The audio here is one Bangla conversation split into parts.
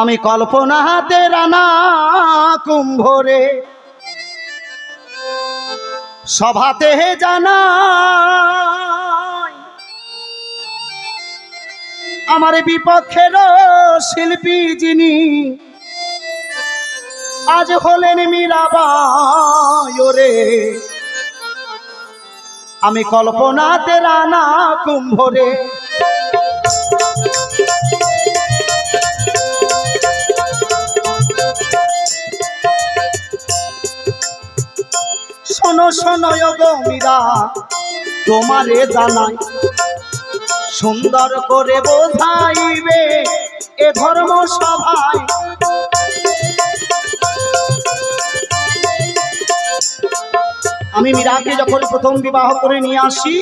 আমি কল্পনা হাতে রানা কুম্ভরে। সভাতে হে জানা আমার বিপক্ষের শিল্পী যিনি, আজ হলেন মীরাবাই রে আমি কল্পনাতে রানা কুম্ভরে। শোনো শোনো গো মীরা। তোমারে জানাই, সুন্দর করে বোঝাইবে এ ধর্ম সভায়। আমি মীরাকে যখন প্রথম বিবাহ করে নিয়ে আসি,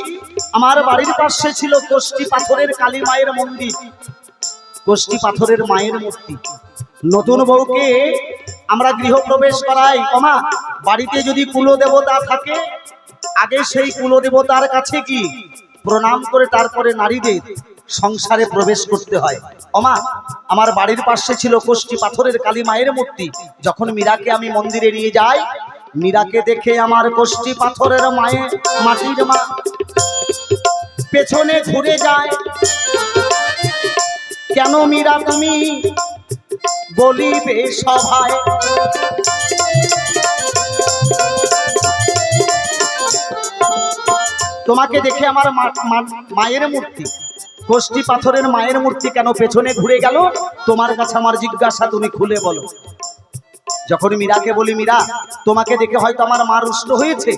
আমার বাড়ির পাশে ছিল কোষ্টি পাথরের কালী মায়ের মন্দির। কোষ্টি পাথরের মায়ের মূর্তি। নতুন বউকে আমরা গৃহপ্রবেশ করাই। কমা বাড়িতে যদি কুলদেবতা থাকে, আগে সেই কুলদেবতার কাছে কি? প্রণাম করে তারপরে নারীদের সংসারে প্রবেশ করতে হয়। অমা আমার বাড়ির পাশে ছিল কোষ্টি পাথরের কালী মায়ের মূর্তি। যখন মীরাকে আমি মন্দিরে নিয়ে যাই, মীরাকে দেখে আমার কোষ্টি পাথরের মায়ের মাটির মা পেছনে ঘুরে যায়। কেন মীরা তুমি? বলিবে সভায়। তোমাকে দেখে আমার মায়ের মূর্তি। কোষ্টি পাথরের মায়ের মূর্তি কেন পেছনে ঘুরে গেল? তোমার কাছে আমার জিজ্ঞাসা তুমি খুলে বলো। যখন মীরাকে বলি, মীরা, তোমাকে দেখে হয়তো আমার মা রুষ্ট হয়েছে।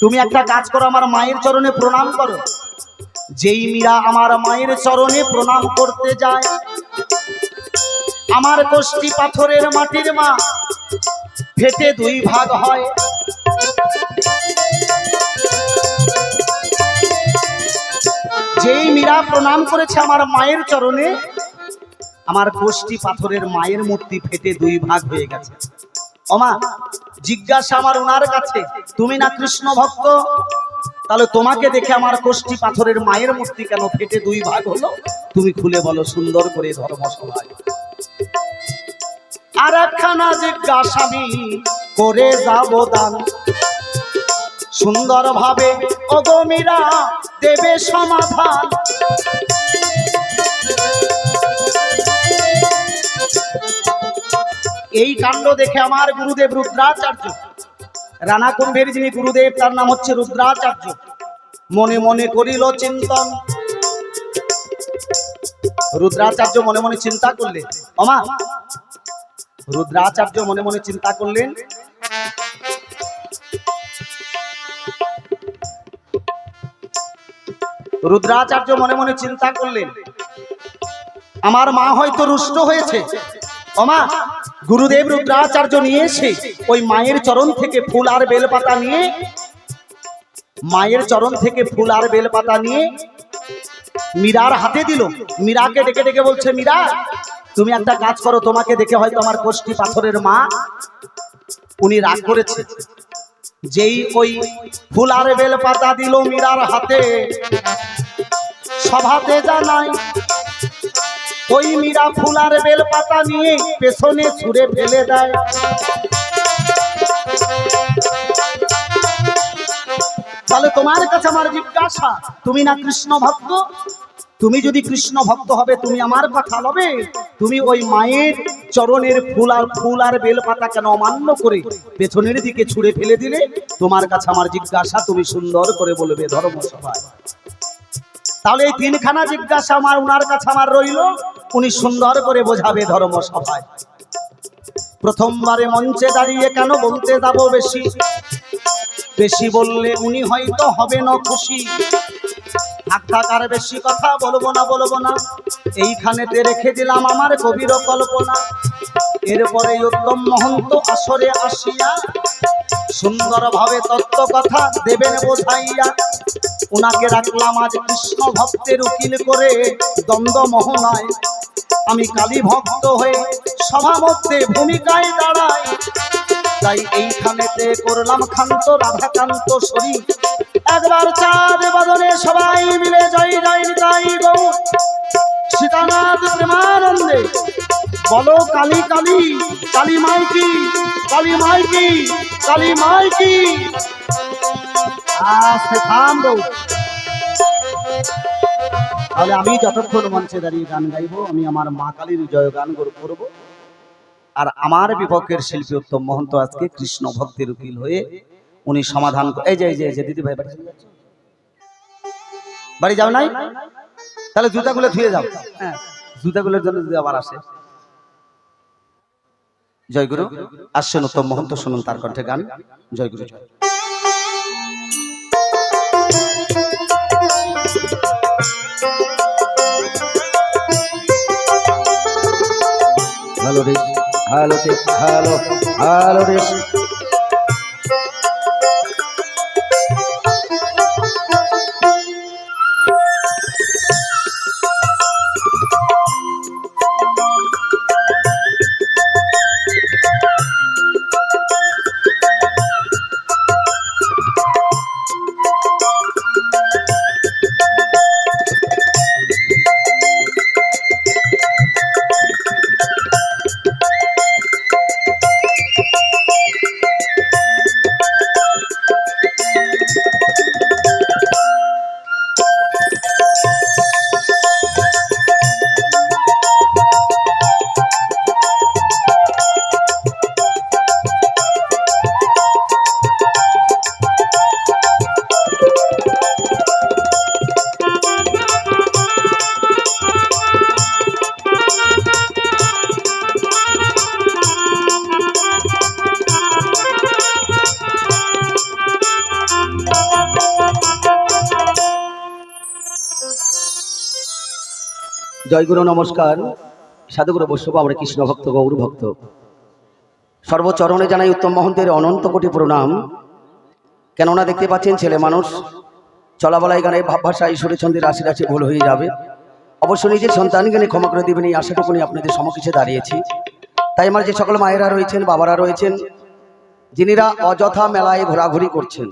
তুমি একটা কাজ করো, আমার মায়ের চরণে প্রণাম করো। যেই মীরা আমার মায়ের চরণে প্রণাম করতে যায় আমার কোষ্টি পাথরের মাটির মা। ফেটে দুই ভাগ হয়। যেই মীরা প্রণাম করেছে আমার মায়ের চরণে, আমার কোষ্টি পাথরের মায়ের মূর্তি ফেটে দুই ভাগ হয়ে গেছে। অমা জিজ্ঞাসা আমার ওনার কাছে, তুমি না কৃষ্ণ ভক্ত? তাহলে তোমাকে দেখে আমার কোষ্টি পাথরের মায়ের মূর্তি কেন ফেটে দুই ভাগ হলো? তুমি খুলে বলো সুন্দর করে ধর্মসভায়। আর একখানা জিজ্ঞাসা আমি করে যাব দান সুন্দর ভাবে অগমীরা দেবে সমাধান। এই কাণ্ড দেখে আমার গুরুদেব রুদ্রাচার্য রানা কুম্ভের যিনি গুরুদেব, তার নাম হচ্ছে রুদ্রাচার্য, মনে মনে করিল চিন্তন। রুদ্রাচার্য মনে মনে চিন্তা করলেন অমা রুদ্রাচার্য মনে মনে চিন্তা করলেন। রুদ্রাচার্য মনে মনে চিন্তা করলেন, আমার মা হয়তো রুষ্ট হয়েছে। অমা গুরুদেব রুদ্রাচার্য নিয়ে এসে ওই মায়ের চরণ থেকে ফুল আর বেলপাতা নিয়ে, মায়ের চরণ থেকে ফুল আর বেলপাতা নিয়ে মীরার হাতে দিল। মীরাকে ডেকে ডেকে বলছে, মীরা তুমি একটা কাজ করো, তোমাকে দেখে হয়তো আমার কোষ্ঠী পাথরের মা উনি রাগ করেছে। যেই ওই ফুল আর বেলপাতা দিল মীরার হাতে, সভাতে জানাই, ওই মীরা ফুলার বেল পাতা নিয়ে পেছনে ছুঁড়ে ফেলে দেয়। তাহলে তোমার কাছে আমার জিজ্ঞাসা, তুমি না কৃষ্ণ ভক্ত তুমি যদি কৃষ্ণ ভক্ত হবে, তুমি আমার কথা হবে তুমি ওই মায়ের চরণের ফুল আর ফুল আর বেল পাতা কেন অমান্য করে পেছনের দিকে ছুঁড়ে ফেলে দিলে? তোমার কাছে আমার জিজ্ঞাসা, তুমি সুন্দর করে বলবে ধর্মসভায়। তাহলে এই তিনখানা জিজ্ঞাসা আমার, উনার কাছে আমার রইল। উনি সুন্দর করে বোঝাবে ধর্ম সভায় প্রথমবারে মঞ্চে দাঁড়িয়ে কেন বলতে যাব বেশি? বেশি বললে উনি হয়তো হবে না খুশি। থাক থাক বেশি কথা বলব না বলব না। এইখানেতে রেখে দিলাম আমার কবির কল্পনা। এরপরে উত্তম মহন্ত আসরে আসিয়া সুন্দরভাবে তত্ত্ব কথা দেবেন বোঝাইয়া। ওনাকে রাখলাম আজ কৃষ্ণ ভক্তের উকিল করে দ্বন্দ্ব মোহনায়। আমি কালী ভক্ত হয়ে সভা মধ্যে ভূমিকায় দাঁড়াই। তাই এইখানেতে করলাম খান্ত রাধাকান্ত শরীর। একবার চাঁদ বদনে সবাই মিলে জয় জয় নিতাই গৌ সীতানাথ প্রেমানন্দে, বলো কালী কালী কালী মাই কি, কালী মাই কি, কালী মাই কি? আস্তে থাম বউ। তাহলে আমি যতক্ষণ মঞ্চে দাঁড়িয়ে গান গাইবো, আমি আমার মা কালীর জয় গান করব। আর আমার বিপক্ষের শিল্পী উত্তম মহন্ত আজকে কৃষ্ণ ভক্তির উকিল হয়ে উনি সমাধান এই যে এই যে এই যে, দিদি ভাই, বাড়ি বাড়ি যাও নাই? তাহলে জুতাগুলো ধুয়ে যাও। হ্যাঁ জুতাগুলোর জন্য যদি আবার আসে। জয়গুরু আসছেন উত্তম মহন্ত, শুনুন তার কণ্ঠে গান। জয়গুরু জয়। হ্যালো রে হ্যালো হ্যালো হ্যালো রে। জয়গুরু নমস্কার। সাধুগুরু বৈষ্ণব, আমরা কৃষ্ণ ভক্ত, গৌর ভক্ত। সর্বচরণে জানাই উত্তম মহন্তের অনন্ত কোটি প্রণাম। কেননা দেখতে পাচ্ছেন ছেলে মানুষ, চলাবলাই গানে ভাবভাষা ঈশ্বরচন্দ্রের রাশি রাশি ভুল হয়ে যাবে। অবশ্য নিজের সন্তানকে ক্ষমা করে দেবেন এই আশাটুকুনি আপনাদের সমকিছে দাঁড়িয়েছি। তাই আমার যে সকল মায়েরা রয়েছেন, বাবারা রয়েছেন, যিনিরা অযথা মেলায় ঘোরাঘুরি করছেন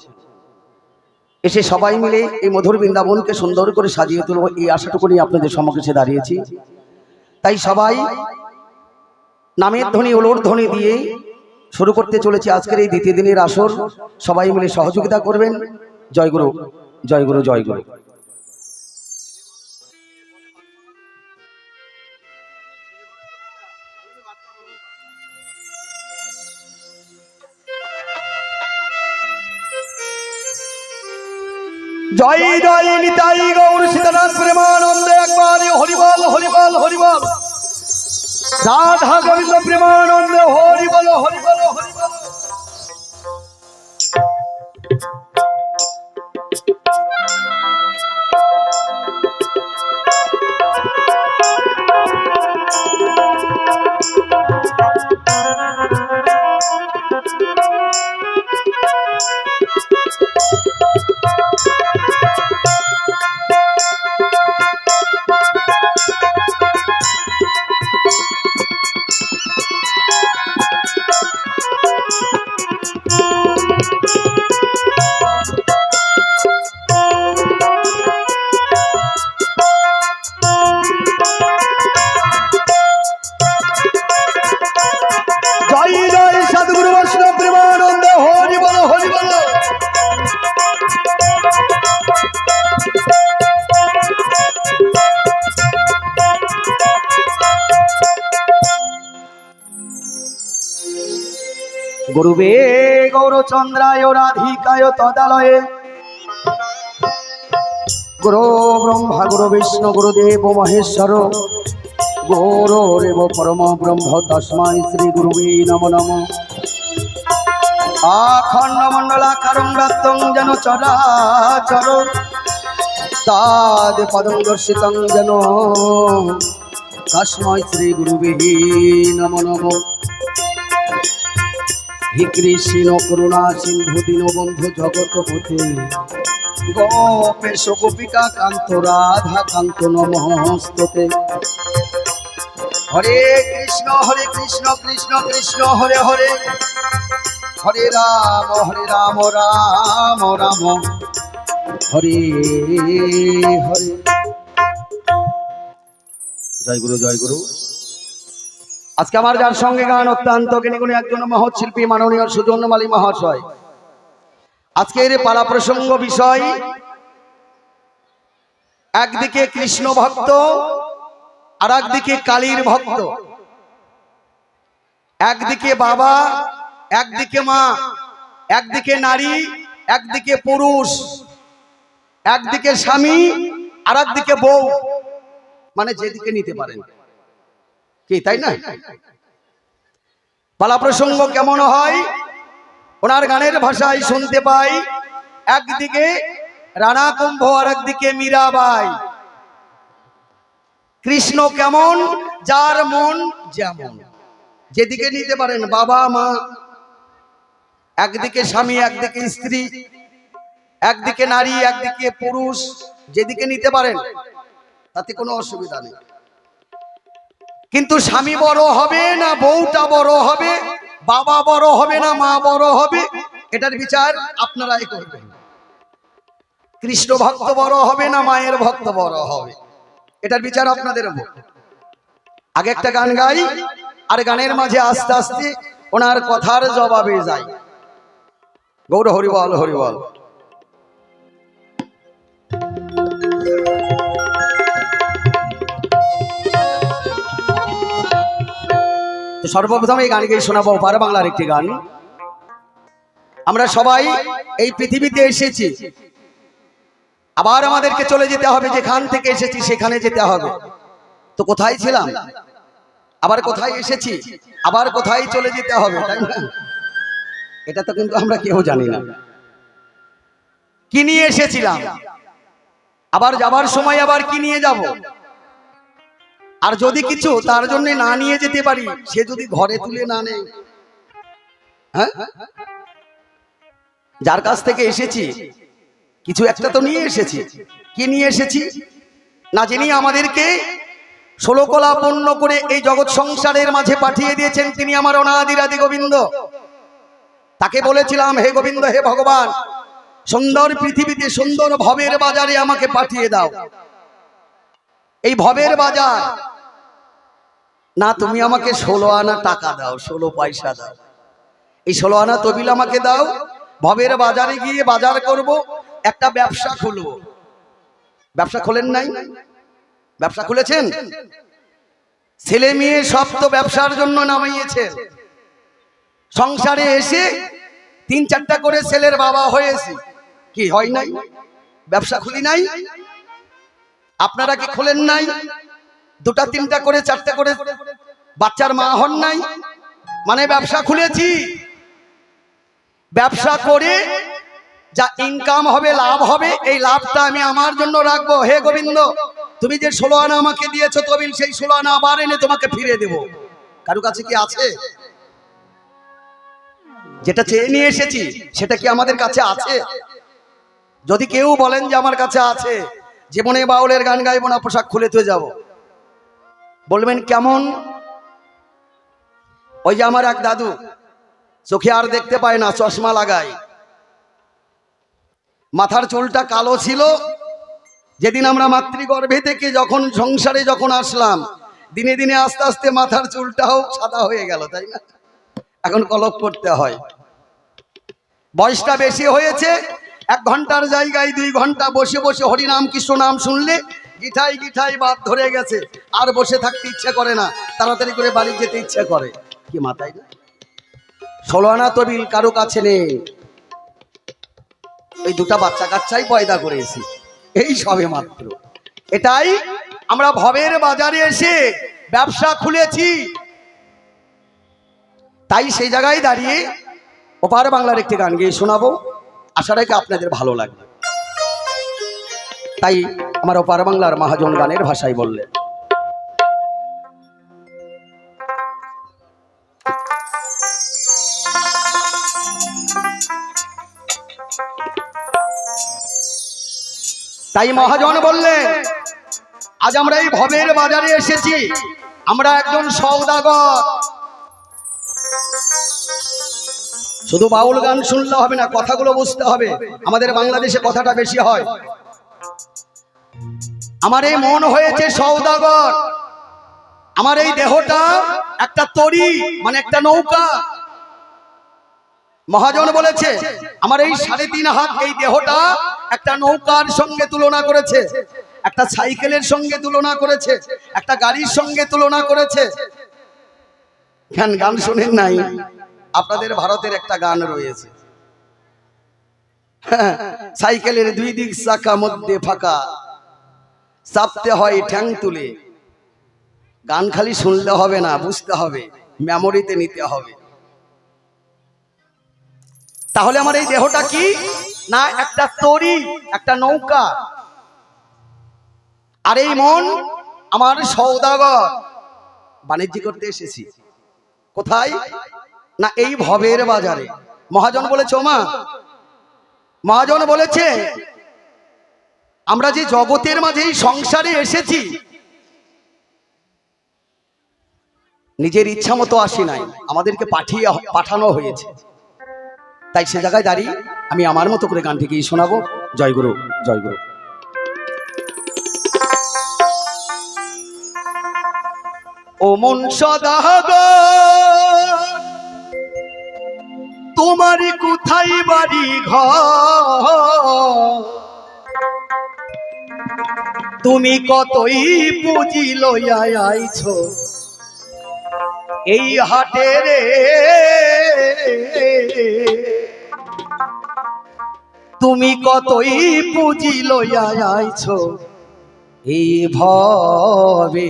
এসে সবাই মিলে এই মধুর বৃন্দাবনকে সুন্দর করে সাজিয়ে তুলব, এই আশাটুকুনি আপনাদের সম্মুখে দাঁড়িয়েছি। তাই সবাই নামের ধ্বনি, ওলোর ধ্বনি দিয়ে শুরু করতে চলেছি আজকের এই দ্বিতীয় দিনের আসর। সবাই মিলে সহযোগিতা করবেন। জয়গুরু জয়গুরু জয়গুরু জয় জয় নিতাই গৌর সীতানাথ প্রেমানন্দ একবার হরিবল হরিবল হরিবল। রাধা গোবিন্দ প্রেমানন্দ হরিবল হরিবল হরিবল। গুরুবে গৌরচন্দ্রায় রাধিকায় তদালয়ে। গুরু ব্রহ্মা, গুরু বিষ্ণু গুরুদেব মহেশ্বর। গৌরেব পরম ব্রহ্ম তস্মাই শ্রী গুরুবে নম নম। আখণ্ড মণ্ডলাকারং রক্তং যেন চরাচর। তাদ পদং দর্শিতং যেন তস্মৈ শ্রী গুরুবে নম নম। হে কৃষ্ণ করুণা সিন্ধু দীনবন্ধু জগৎপতি গোপেশ গোপিকা কান্ত রাধা কান্ত নমস্ততে। হরে কৃষ্ণ হরে কৃষ্ণ কৃষ্ণ কৃষ্ণ, হরে হরে। হরে রাম হরে রাম রাম রাম। হরে হরে। জয় গুরু জয় গুরু। আজকে আমার যার সঙ্গে গান অত্যন্ত একজন মহৎ শিল্পী মাননীয় সুজন মালী মহাশয়। আজকের পালা প্রসঙ্গ বিষয়, একদিকে কৃষ্ণ ভক্ত আর একদিকে কালীর ভক্ত। একদিকে বাবা, একদিকে মা, একদিকে নারী, একদিকে পুরুষ, একদিকে স্বামী আর একদিকে বউ। মানে যেদিকে নিতে পারেন। কি তাই না? পালা প্রসঙ্গ কেমন হয়? ওনার গানের ভাষায় শুনতে পাই। একদিকে রানা কুম্ভ আর একদিকে মীরাবাই কৃষ্ণ কেমন যার মন যেমন। যেদিকে নিতে পারেন বাবা মা। একদিকে স্বামী একদিকে স্ত্রী। একদিকে নারী একদিকে পুরুষ। যেদিকে নিতে পারেন তাতে কোনো অসুবিধা নেই। কিন্তু স্বামী বড় হবে না বউটা বড় হবে, বাবা বড় হবে না মা বড় হবে, এটার বিচার আপনারাই করবেন। কৃষ্ণ ভক্ত বড় হবে না মায়ের ভক্ত বড় হবে, এটার বিচার আপনাদের আগে একটা গান গাই, আর গানের মাঝে আস্তে আস্তে ওনার কথার জবাবে যাই। গৌর হরিবল হরিবল। তো সর্বপ্রথম এই গানকে শোনাবো পার বাংলার একটি গান। আমরা সবাই এই পৃথিবীতে এসেছি। আবার আমাদেরকে চলে যেতে হবে, যেখান থেকে এসেছি সেখানে যেতে হবে। তো কোথায় ছিলাম? আবার কোথায় এসেছি? আবার কোথায় চলে যেতে হবে এটা তো কিন্তু আমরা কেউ জানি না। কি নিয়ে এসেছিলাম? আবার যাবার সময় আবার কি নিয়ে যাব? আর যদি কিছু তার জন্য না নিয়ে যেতে পারি সে যদি ঘরে তুলে না নেয়। হ্যাঁ? যার কাছ থেকে এসেছি কিছু একটা তো নিয়ে এসেছি। কি নিয়ে এসেছি? না যিনি আমাদেরকে ষোলকলা পূর্ণ করে এই জগৎ সংসারের মাঝে পাঠিয়ে দিয়েছেন তিনি আমার অনাদিরাদি গোবিন্দ। তাকে বলেছিলাম হে গোবিন্দ হে ভগবান সুন্দর পৃথিবীতে সুন্দর ভবের বাজারে আমাকে পাঠিয়ে দাও। এই ভবের বাজার না, তুমি আমাকে ষোলো আনা টাকা দাও, ষোলো পয়সা দাও। এই ষোলো আনা তবিল আমাকে দাও, ভবের বাজারে গিয়ে বাজার করব, একটা ব্যবসা খুলব। ব্যবসা খোলেন নাই? ব্যবসা খুলেছেন? ছেলে মেয়ে সব তো ব্যবসার জন্য নামিয়েছেন। সংসারে এসে তিন চারটা করে ছেলের বাবা হয়েছে। কি, হয় নাই? ব্যবসা খুলি নাই? আপনারা কি খোলেন নাই? দুটা, তিনটা করে, চারটা করে বাচ্চার মা হন নাই। মানে ব্যবসা খুলেছি। ব্যবসা করে যা ইনকাম হবে, লাভ হবে, এই লাভটা আমি আমার জন্য রাখব। হে গোবিন্দ, তুমি যে ষোলো আনা আমাকে দিয়েছ তবিল, সেই ষোলো আনা আবার এনে তোমাকে ফিরে দেব। কারও কাছে কি আছে? যেটা চেয়ে নিয়ে এসেছি, সেটা কি আমাদের কাছে আছে? যদি কেউ বলেন যে আমার কাছে আছে, জীবনে বাউলের গান গাইব না, পোশাক খুলে তুই যাব। বলবেন, কেমন? ওই যে আমার এক দাদু, চোখে আর দেখতে পায় না, চশমা লাগায়। মাথার চুলটা কালো ছিল। যেদিন আমরা মাতৃগর্ভে থেকে যখন সংসারে যখন আসলাম, দিনে দিনে আস্তে আস্তে মাথার চুলটাও সাদা হয়ে গেল, তাই না? এখন কলক করতে হয়। বয়সটা বেশি হয়েছে, এক ঘণ্টার জায়গায় দুই ঘণ্টা বসে বসে হরিনাম কৃষ্ণ নাম শুনলে গিঠাই গিঠাই বাদ ধরে গেছে। আর বসে থাকতে ইচ্ছে করে না। তাড়াতাড়ি করে বাড়ি যেতে ইচ্ছে করে। কি মাথায় না? ষোলো তবিল কারও কাছে নেই। এই দুটা বাচ্চা কাচ্চাই পয়দা করেছি এই সবে মাত্র। এটাই আমরা ভবের বাজারে এসে ব্যবসা খুলেছি। তাই সেই জায়গায় দাঁড়িয়ে ওপার বাংলার একটি গান গিয়ে শোনাবো। আশা রেখে আপনাদের ভালো লাগবে। তাই আমার ওপার বাংলার মহাজন গানের ভাষায় বললেন তাই মহাজন বললেন আজ আমরা এই ভবের বাজারে এসেছি। আমরা একজন সৌদাগর। শুধু বাউল গান শুনলে হবে না, কথাগুলো বুঝতে হবে। আমাদের বাংলাদেশে কথাটা বেশি হয়। আমার এই মন হয়েছে সৌদাগর আমার এই দেহটা একটা তরি মানে একটা নৌকা। মহাজন বলেছে আমার এই সাড়ে তিন হাত এই দেহটা একটা নৌকার সঙ্গে তুলনা করেছে। একটা সাইকেলের সঙ্গে তুলনা করেছে। একটা গাড়ির সঙ্গে তুলনা করেছে। গান গান শোনেন নাই। আপনাদের ভারতের একটা গান রয়েছে। হ্যাঁ, সাইকেলের দুই দিক চাকা মধ্যে ফাঁকা। চাপতে হয় ঠ্যাং তুলে। গান খালি শুনলে হবে না, বুঝতে হবে। মেমোরিতে নিতে হবে। তাহলে আমার এই দেহটা কি? না, একটা তরি, একটা নৌকা। আর এই মন আমার সৌদাগর। বাণিজ্য করতে এসেছি। কোথায়? না, এই ভবের বাজারে। মহাজন বলেছে মা মহাজন বলেছে আমরা যে জগতের মাঝে এই সংসারে এসেছি, নিজের ইচ্ছা মতো আসি নাই, আমাদেরকে পাঠিয়ে, পাঠানো হয়েছে। তাই সে জায়গায় দাঁড়িয়ে আমি আমার মতো করে গানটিকেই শোনাবো। জয় গুরু জয় গুরু। ও মন সদাগর তোমার কোথায় বাড়ি ঘর? তুমি কতই পুঁজি লইয়া আইছ? এই হাটে রে। তুমি কতই পুঁজি লইয়া আইছ? এই ভবে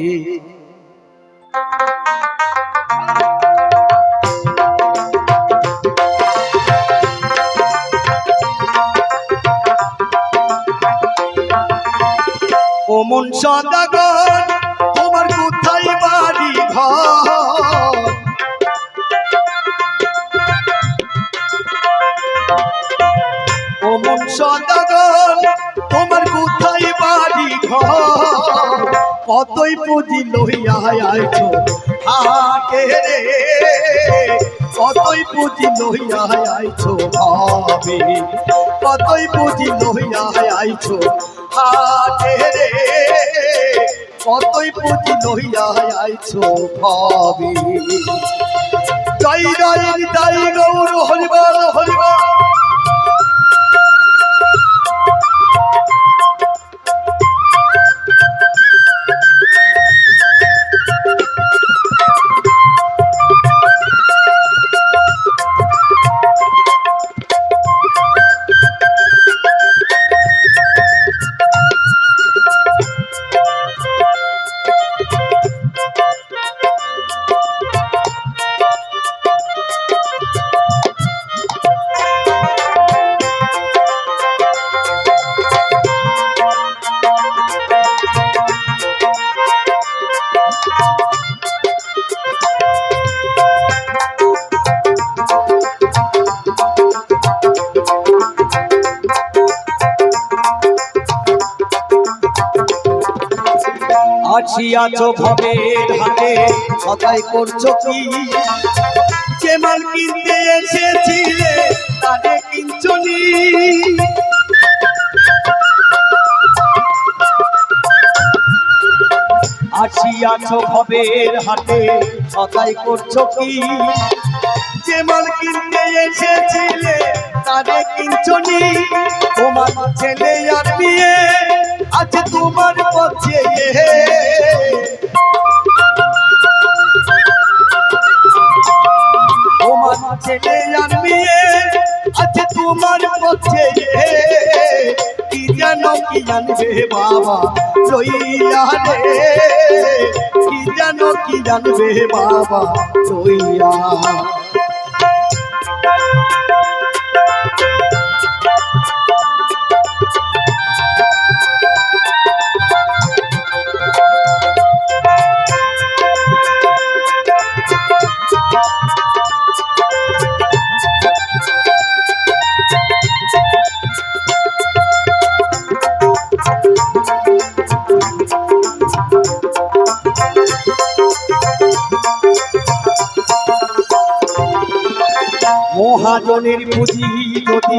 ও মন সদাগর, তোমার কোথায় বাড়ি ঘর? সদাগর, তোমার কোথায় বাড়ি ঘর? কতই পুঁজি লইয়া আইছো রে? কতই পুঁজি লইয়া কতই পুঁজি লইয়া আইছো? হাতে রে, কতই পুঁজি লইয়া আইছো ভাবি? জয় জয় দাই গৌর হরিবার হরিবল আসিয়াছো ভবের হাতে, সদাই করছ কি? যে মাল কিনতে এসেছিলে তারে কিনছনি আসিয়াছো ভবের হাতে, সদাই করছ কি? যে মাল কিনতে এসেছিলে তারে কিনছনি তোমার ছেলে আর বিয়ে আছে তোমার পথে ছেলে আর বিয়ে আছে তোমার পথে কি জানো কি জানবে বাবা লইয়া রে। কি জানো কি জানবে বাবা লইয়া মহাজনের বুঝি যদি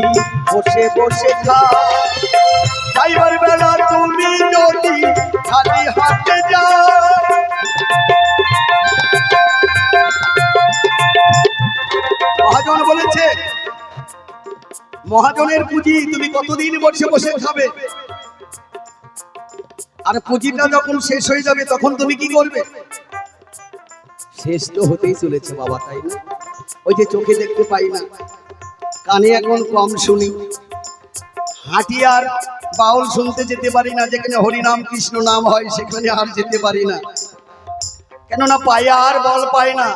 বসে বসে বেলা তুমি যদি খালি হাতে যাও। মহাজন বলেছে, মহাজনের পুঁজি তুমি কতদিন বসে বসে খাবে? আর পুঁজিটা যখন শেষ হয়ে যাবে, তখন তুমি কি করবে? শেষ তো হতেই চলেছে বাবা, তাই না? ওই যে চোখে দেখতে পাই না। কানে এখন কম শুনি। হাঁটি আর বাউল শুনতে যেতে পারি না, যেখানে হরিনাম, কৃষ্ণ নাম হয়, সেখানে আর যেতে পারি না। কেননা পায়ে আর বল পায় না।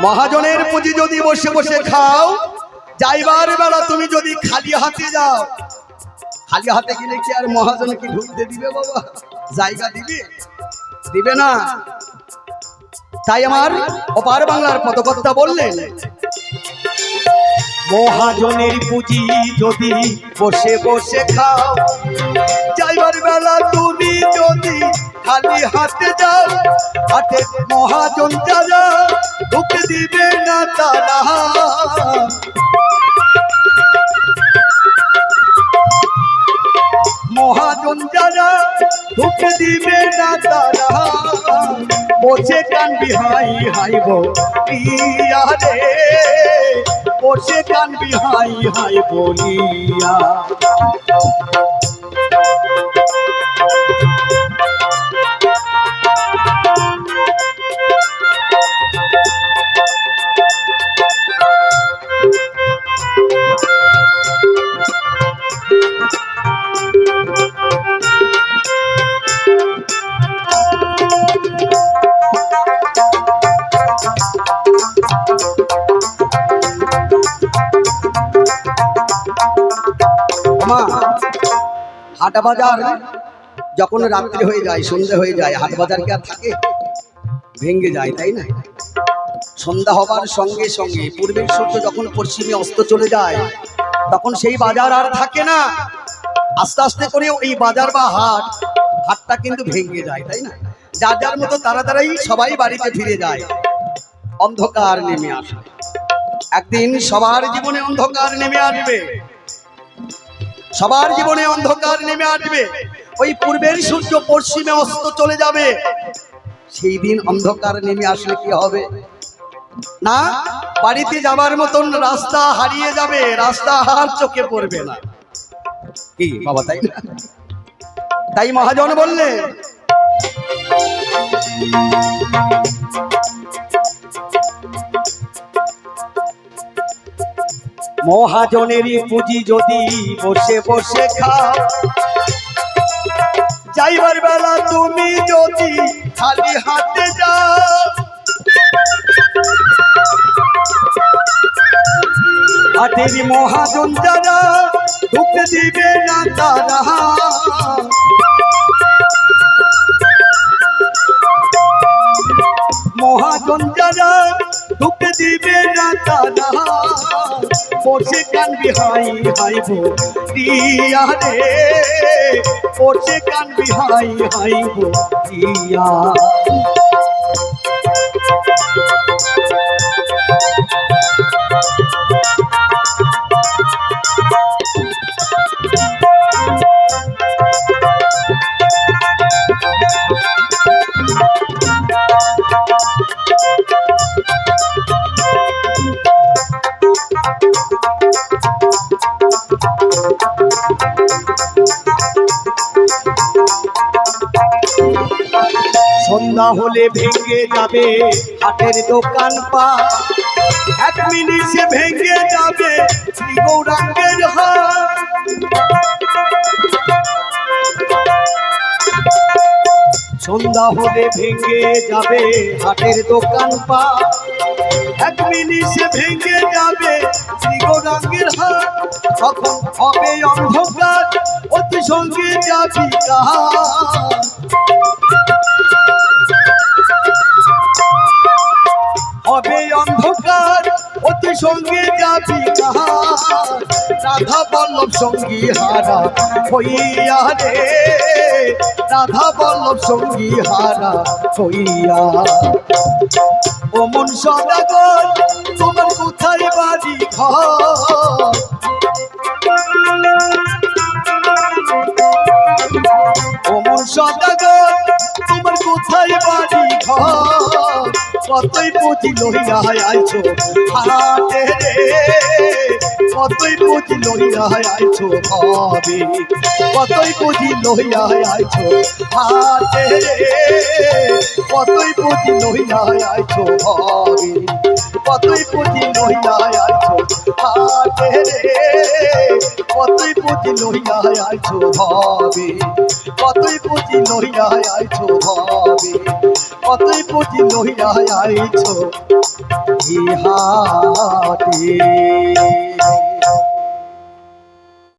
মহাজনের পুঁজি যদি বসে বসে খাও, যাইবার বেলা তুমি যদি খালি হাতে যাও। খালি হাতে গেলে কি আর মহাজনকে ঢুকতে দিবে বাবা? জায়গা দিবে? দিবে না। তাই আমার অপার বাংলার পদকর্তা বললেন, মহাজনের পুঁজি যদি বসে বসে খাও, যাইবার বেলা তুমি যদি খালি হাতে যাও, হাতে মহাজন যারা ঢুকে দিবে না তারা। মহাজন যারা, ঢুকে দিবে না তারা। বসে কানবি হাই হাই গো ইয়া রে বসে কানবি হাই হাই বলিয়া। হাট বাজার। যখন রাত্রি হয়ে যায় সন্ধ্যা হয়ে যায়, হাট বাজার কি আর থাকে? ভেঙ্গে যায়, তাই না? সন্ধ্যা হবার সঙ্গে সঙ্গে পূর্বের সূর্য যখন পশ্চিমে অস্ত চলে যায়, তখন সেই বাজার আর থাকে না। আস্তে আস্তে করে ওই বাজার বা হাট, হাটটা কিন্তু ভেঙে যায়, তাই না? যার যার মতো তাড়াতাড়ি সবাই বাড়িতে ফিরে যায়। অন্ধকার নেমে আসে। একদিন সবার জীবনে অন্ধকার নেমে আসবে। সবার জীবনে অন্ধকার নেমে আসবে। ওই পূর্বের সূর্য পশ্চিমে অস্ত চলে যাবে। সেই দিন অন্ধকার নেমে আসলে কি হবে? না, বাড়িতে যাবার মতন রাস্তা হারিয়ে যাবে। রাস্তা আর চোখে পড়বে না। কি বাবা, তাই না? তাই মহাজন বললে মহাজনেরই পুঁজি যদি বসে বসে খাও। যাইবার বেলা তুমি যদি খালি হাতে যাও। হাটের মহাজন যারা ঢুকতে দিবে না তারা। মহাজন যারা ঢুকতে দিবে না দাদা পড়ছে কানবি হাই হাই দিয়া রে পড়ছে কানবি হাই হাই বো সন্ধ্যা হলে ভেঙে যাবে হাটের দোকান পা। এক মিনিটে ভেঙে যাবে শ্রী গৌরাঙ্গের সন্ধ্যা হলে ভেঙে যাবে হাটের দোকান পা। এক মিনিটে ভেঙে যাবে শ্রী গৌরাঙ্গের হাট। তখন হবে অন্ধকার, অতি সঙ্গে যাবি কাহার হবে অন্ধকার, অতি সঙ্গে যাবি রাধা বল্লভ সঙ্গী হারা হইয়া রে। রাধা বল্লভ সঙ্গী হারা হইয়া। ও মন সদাগর, তোমার কোথায় বাড়ি ঘর? কতই পুঁজি লইয়া আইছো? হাটে কতই পুঁজি লইয়া আইছো ভাবে? কতই পুঁজি লইয়া আইছো? হাটে কতই পুঁজি লইয়া আইছো ভাবে? কতই পুঁজি লইয়া আইছো? হাটে কতই পুঁজি লইয়া আইছো ভাবে? কতই পুঁজি লইয়া আইছো ভাবে? কতই পুঁজি লইয়া আইছো? ইহাতে